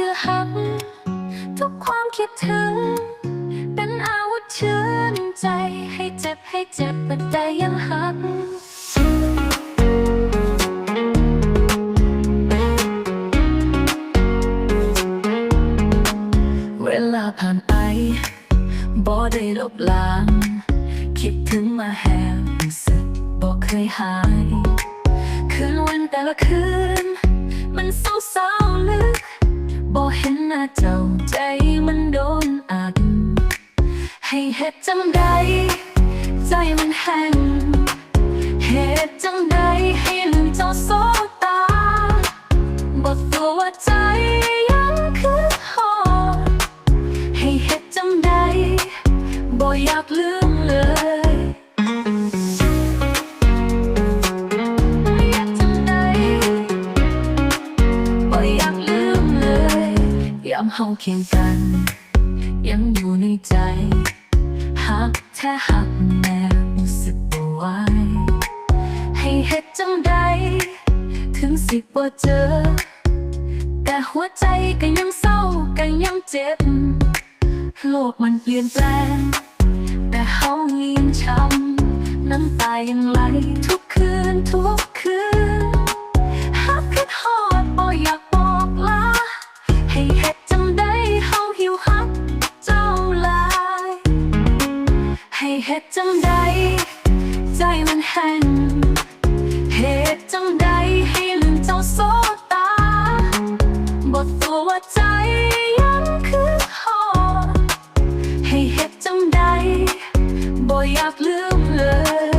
คือหัก ทุกความคิดถึง เป็นอาวุธเชื่อใจให้เจ็บให้เจ็บแต่ยังหักเวลาผ่านไปบ่ได้ลบล้าง คิดถึงมาแหงสึกบ่เคยหาย คืนวันแต่ละคืน มันเศร้าเศร้าลึก เจ้าใจมันโดนอัดให้เฮ็ดจังใด ใจมันแห้งเฮ็ดจังใดให้ลืมเจ้าโซตาบ่ตัวว่าใจยังคือหอดให้เฮ็ดจังใดบ่อยากลืมเลย ยามเฮาเคียงกัน ยังอยู่ในใจหักแท้หักแน่รู้สึกบ่ไหวให้เฮ็ดจังใดถึงสิบ่เจอ แต่หัวใจก็ยังเศร้าก็ยังเจ็บ โลกมันเปลี่ยนแปลง แต่เฮายังช้ำน้ำตายังไหลทุกคืนทุก จังใด ใจมันแห้งเหตุจังใดให้ลืมเจ้าโซตาบทตัวว่าใจยังคือหอให้เหตุจังใดบ่อยากลืมเลย